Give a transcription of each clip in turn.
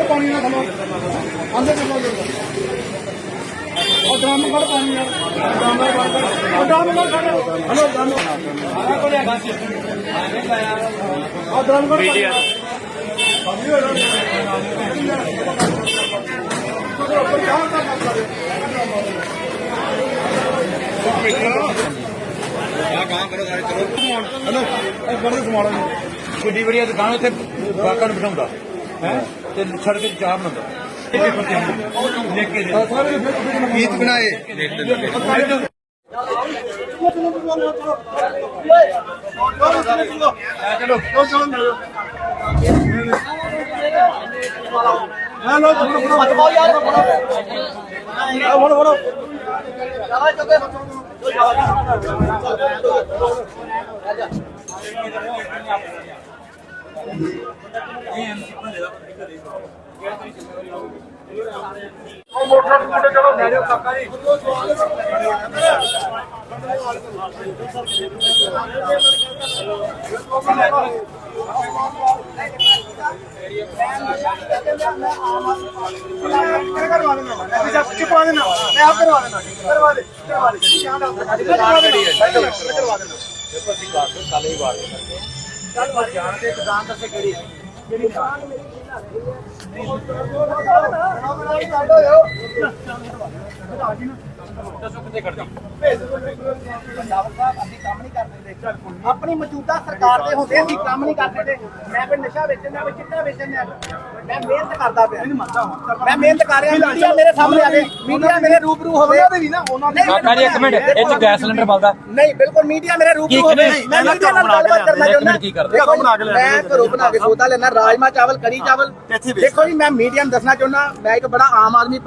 ਕੱਢ ਪਾਣੀ ਨਾਲ ਖਲੋ। ਅੰਦਰ ਚਲੋ ਉਹ ਡਰਮ ਕੱਢ ਪਾਣੀ ਨਾਲ। ਡਰਮ ਕੱਢ ਡਰਮ ਕੱਢ ਹਲੋ ਡਰਮ ਆ ਕੋਲੇ ਆ ਬਸ ਆ ਡਰਮ ਕੱਢ ਵੀਡੀਓ ਬੰਦੀ ਹੋ ਰਹੀ ਹੈ ਉੱਪਰ ਜਾਣ ਦਾ ਕੰਮ ਕਰੇ ਆ ਕੰਮ ਕਰੋ ਸਾਰੇ ਚਲੋ ਹਲੋ ਇਹ ਬੜੇ ਸਮਾਲਾ ਨੂੰ ਛੁੱਟੀ ਵੜੀਆ ਦੁਕਾਨ ਉੱਥੇ ਬਾਕਾਂ ਨੂੰ ਬਿਠਾਉਂਦਾ। ਹੈ ਤੇ ਸੜਕ ਤੇ ਚਾਹ ਬਣਾਉਂਦਾ ਇਹ ਪੇਪਰ ਤੇ ਆਉਂਦਾ। ਲਿਖ ਕੇ ਦੇ ਗੀਤ ਬਣਾਏ ਚੁਪਾ ਦੇਣਾ ਮੈਂ ਆਪ ਕਰਵਾ ਦੇਣਾ ਕਰਵਾ ਦੇ ਕਰਵਾ ਦੇ ਕਰਵਾ ਦੇਣਾ ਜਾਣਦੇ ਦੁਕਾਨ ਦੱਸੇ ਕਿਹੜੀ ਕਿਹੜੀ ਦੁਕਾਨ ਮੇਰੀ ਆਪਣੀ ਮੌਜੂਦਾ ਸਰਕਾਰ ਦੇ ਹੁੰਦੇ ਅਸੀਂ ਕੰਮ ਨਹੀਂ ਕਰਦੇ ਤੇ ਮੈਂ ਕੋਈ ਨਸ਼ਾ ਵੇਚਣਾ ਕੋਈ ਚਿੱਟਾ ਵੇਚਣਾ ਮੈਂ ਮਿਹਨਤ ਕਰਦਾ ਪਿਆ। ਮੈਂ ਮਿਹਨਤ ਕਰ ਰਿਹਾ। ਮੀਡੀਆ ਮੇਰੇ ਸਾਹਮਣੇ ਆਵੇ ਮੀਡੀਆ ਮੇਰੇ ਰੂਬਰੂ ਹੋਵੇ। ਉਹਨਾਂ ਦੇ ਵੀ ਨਾ ਉਹਨਾਂ ਦੇ ਕਾਕਾ ਜੀ ਇੱਕ ਮਿੰਟ ਇਹ ਚ ਗੈਸ ਸਿਲੰਡਰ ਬਲਦਾ। ਨਹੀਂ ਬਿਲਕੁਲ ਮੀਡੀਆ ਮੇਰੇ ਰੂਪ ਕੀ ਨੂੰ ਹੋਵੇ? ਮੈਂ ਮੀਡੀਆ ਨਾਲ ਗੱਲਬਾਤ ਕਰਨਾ ਚਾਹੁੰਦਾ। ਕੀ ਕਰਦੇ? ਦੇਖੋ ਜੀ, ਮੈਂ ਘਰੋਂ ਬਣਾ ਕੇ ਸੌਦਾ ਲੈਣਾ ਰਾਜਮਾ ਚਾਵਲ ਕੜੀ ਚਾਵਲ। ਦੇਖੋ ਜੀ ਮੈਂ ਮੀਡੀਆ ਨੂੰ ਦੱਸਣਾ ਚਾਹੁੰਦਾ। ਮੈਂ ਇੱਕ ਬੜਾ ਆਮ ਆਦਮੀ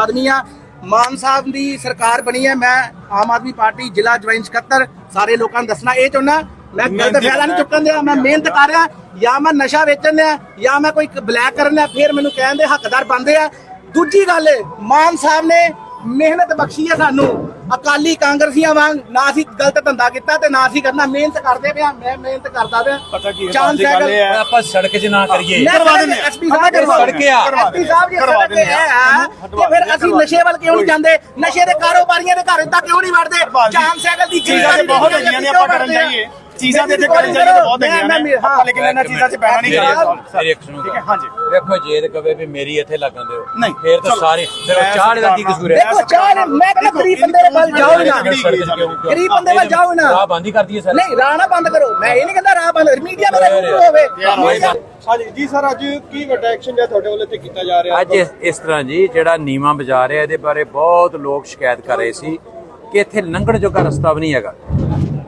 ਆਦਮੀ ਆ। ਮਾਨ ਸਾਹਿਬ ਦੀ ਸਰਕਾਰ ਬਣੀ ਹੈ ਮੈਂ ਆਮ ਆਦਮੀ ਪਾਰਟੀ ਜ਼ਿਲ੍ਹਾ ਜੁਆਇੰਟ ਸਕੱਤਰ ਸਾਰੇ ਲੋਕਾਂ ਨੂੰ ਦੱਸਣਾ ਇਹ ਚਾਹੁੰਦਾ ਮੈਂ ਗਲਤ ਫੈਸਲਾ ਨਹੀਂ ਚੁੱਕਣ ਦਿਆ ਮੈਂ ਮਿਹਨਤ ਕਰ ਰਿਹਾ ਜਾਂ ਮੈਂ ਨਸ਼ਾ ਵੇਚਣ ਦਿਆ ਜਾਂ ਮੈਂ ਕੋਈ ਬਲੈਕ ਕਰਨ ਦਿਆ ਫਿਰ ਮੈਨੂੰ ਕਹਿਣ ਦੇ ਹੱਕਦਾਰ ਬਣਦੇ ਆ। ਦੂਜੀ ਗੱਲ ਮਾਨ ਸਾਹਿਬ ਨੇ ਮਿਹਨਤ ਬਖਸ਼ੀ ਹੈ ਸਾਨੂੰ। ਅਕਾਲੀ ਕਾਂਗਰਸੀਆਂ ਵਾਂਗ ਨਾ ਅਸੀਂ ਗਲਤ ਧੰਦਾ ਕੀਤਾ ਤੇ ਨਾ ਅਸੀਂ ਕਰਨਾ। ਮਿਹਨਤ ਕਰਦੇ ਪਿਆ ਮੈਂ ਮਿਹਨਤ ਕਰਦਾ ਪਿਆ। ਪਤਾ ਕੀ ਸਾਈਕਲ ਆਪਾਂ ਸੜਕ 'ਚ ਨਾ ਕਰੀਏ। ਕਰਵਾ ਦਿੰਦੇ ਐਸਪੀ ਸਾਹਿਬ ਕਰਵਾ ਦਿੰਦੇ ਆ। ਐਸਪੀ ਸਾਹਿਬ ਜੀ ਸੜਕ ਤੇ ਹੈ ਆ, ਤੇ ਫਿਰ ਅਸੀਂ ਨਸ਼ੇ ਵੱਲ ਕਿਉਂ ਨਹੀਂ ਜਾਂਦੇ? ਨਸ਼ੇ ਦੇ ਕਾਰੋਬਾਰੀਆਂ ਦੇ ਘਰ ਤੱਕ ਕਿਉਂ ਨਹੀਂ ਵੜਦੇ? ਚਾਂਦ ਸਾਈਕਲ ਦੀ ਚੀਜ਼ਾਂ ਤੇ ਬਹੁਤ ਹੈਗੀਆਂ ਨੇ ਆਪਾਂ ਕਰਨ ਜਾਈਏ। ਚੀਜ਼ਾਂ ਤੇ ਤੇ ਕਰਨ ਜਾਈਏ ਤਾਂ ਬਹੁਤ ਹੈਗੀਆਂ ਨੇ। ਆਪਾਂ ਲੇਕਿਨ ਇਹਨਾਂ ਚੀਜ਼ਾਂ 'ਚ ਪੈਣਾ ਨਹੀਂ ਚਾਹੀਦਾ ਮੇਰੀ ਇੱਕ ਸੁਣੋ ਠੀਕ ਹੈ, ਹਾਂਜੀ। ਵੇਖੋ ਜੇ ਤੇ ਕਵੇ ਵੀ ਮੇਰੀ ਇੱਥੇ ਲੱਗਣ ਦਿਓ ਨਹੀਂ, ਫੇਰ ਤਾਂ। ਸਾਰੇ ਫਿਰ ਮੈਂ ਚਾਹ ਦਾ ਕੀ ਕਸੂਰ ਹੈ? ਦੇਖੋ ਚਾਹ ਮੈਂ ਕਹਿੰਦਾ ਗਰੀਬ ਬੰਦੇ ਦੇ ਵੱਲ ਜਾਓ ਨਾ। ਗਰੀਬ ਬੰਦੇ ਵੱਲ ਜਾਓ ਨਾ। ਰਾਹ ਬੰਦ ਹੀ ਕਰ ਦਈਏ ਸਰ। ਨਹੀਂ ਰਾਹ ਨਾ ਬੰਦ ਕਰੋ। ਮੈਂ ਇਹ ਨਹੀਂ ਕਹਿੰਦਾ ਰਾਹ ਬੰਦ ਮੀਡੀਆ ਮੇਰਾ ਹੋਵੇ? ਹਾਂਜੀ ਜੀ ਸਰ ਅੱਜ ਕੀ ਵੱਡਾ ਐਕਸ਼ਨ ਹੈ ਤੁਹਾਡੇ ਵੱਲੋਂ ਤੇ ਕੀਤਾ ਜਾ ਰਿਹਾ? ਅੱਜ ਇਸ- ਤਰ੍ਹਾਂ ਜੀ ਜਿਹੜਾ ਨੀਮਾ ਬਾਜ਼ਾਰ ਹੈ ਇਹਦੇ ਬਾਰੇ ਬਹੁਤ ਲੋਕ ਸ਼ਿਕਾਇਤ ਕਰ ਰਹੇ ਸੀ ਕਿ ਇੱਥੇ ਲੰਘਣ ਜੋਗਾ ਰਸਤਾ ਵੀ ਨਹੀਂ ਹੈਗਾ।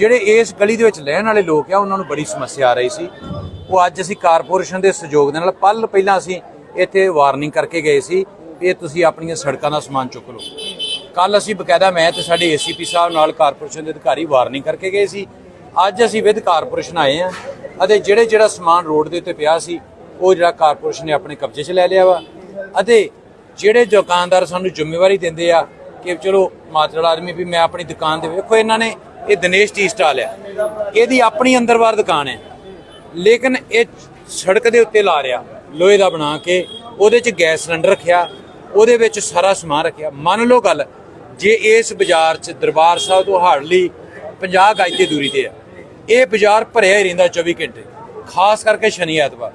ਜਿਹੜੇ ਇਸ ਗਲੀ ਦੇ ਵਿੱਚ ਰਹਿਣ ਵਾਲੇ ਲੋਕ ਆ, ਉਹਨਾਂ ਨੂੰ ਬੜੀ ਸਮੱਸਿਆ ਆ ਰਹੀ ਸੀ। ਉਹ ਅੱਜ ਅਸੀਂ ਕਾਰਪੋਰੇਸ਼ਨ ਦੇ ਸਹਿਯੋਗ ਦੇ ਨਾਲ ਪਲ ਪਹਿਲਾਂ ਅਸੀਂ ਇੱਥੇ ਵਾਰਨਿੰਗ ਕਰਕੇ ਗਏ ਸੀ ਵੀ ਇਹ ਤੁਸੀਂ ਆਪਣੀਆਂ ਸੜਕਾਂ ਦਾ ਸਮਾਨ ਚੁੱਕ ਲਓ। ਕੱਲ ਅਸੀਂ ਬਕਾਇਦਾ ਮੈਂ ਤੇ ਸਾਡੇ ਏਸੀਪੀ ਸਾਹਿਬ ਨਾਲ ਕਾਰਪੋਰੇਸ਼ਨ ਦੇ ਅਧਿਕਾਰੀ ਵਾਰਨਿੰਗ ਕਰਕੇ ਗਏ ਸੀ। ਅੱਜ ਅਸੀਂ ਵਿਦ ਕਾਰਪੋਰੇਸ਼ਨ ਆਏ ਆ ਅਤੇ ਜਿਹੜੇ ਜਿਹੜਾ ਸਮਾਨ ਰੋਡ ਦੇ ਉੱਤੇ ਪਿਆ ਸੀ, ਉਹ ਜਿਹੜਾ ਕਾਰਪੋਰੇਸ਼ਨ ਨੇ ਆਪਣੇ ਕਬਜ਼ੇ 'ਚ ਲੈ ਲਿਆ ਵਾ। ਅਤੇ ਜਿਹੜੇ ਦੁਕਾਨਦਾਰ ਸਾਨੂੰ ਜ਼ਿੰਮੇਵਾਰੀ ਦਿੰਦੇ ਆ ਕਿ ਚਲੋ ਮਾਤਰਲ ਆਦਮੀ ਵੀ ਮੈਂ ਆਪਣੀ ਦੁਕਾਨ ਦੇ ਵੇਖੋ, ਇਹਨਾਂ ਨੇ ਇਹ ਦਿਨੇਸ਼ ਟੀ ਸਟਾਲ ਆ ਇਹਦੀ ਆਪਣੀ ਅੰਦਰਵਾਰ ਦੁਕਾਨ ਹੈ। ਲੇਕਿਨ ਇਹ ਸੜਕ ਦੇ ਉੱਤੇ ਲਾ ਰਿਆ ਲੋਹੇ ਦਾ ਬਣਾ ਕੇ, ਉਹਦੇ 'ਚ ਗੈਸ ਸਿਲੰਡਰ ਰੱਖਿਆ, ਉਹਦੇ ਵਿੱਚ ਸਾਰਾ ਸਮਾਨ ਰੱਖਿਆ। ਮੰਨ ਲਓ ਗੱਲ, ਜੇ ਇਸ ਬਾਜ਼ਾਰ 'ਚ ਦਰਬਾਰ ਸਾਹਿਬ ਤੋਂ ਹਾਰਡਲੀ 50 ਗਜ ਦੀ ਦੂਰੀ ਤੇ ਆ ਇਹ ਬਾਜ਼ਾਰ ਭਰਿਆ ਹੀ ਰਹਿੰਦਾ 24 ਘੰਟੇ। ਖਾਸ ਕਰਕੇ ਸ਼ਨੀ ਐਤਵਾਰ।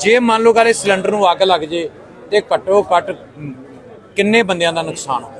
ਜੇ ਮੰਨ ਲਓ ਗੱਲ, ਇਹ ਸਿਲੰਡਰ ਨੂੰ ਅੱਗ ਲੱਗ ਜੇ, ਤੇ ਘੱਟੋ ਘੱਟ ਕਿੰਨੇ ਬੰਦਿਆਂ ਦਾ ਨੁਕਸਾਨ ਹੋਵੇ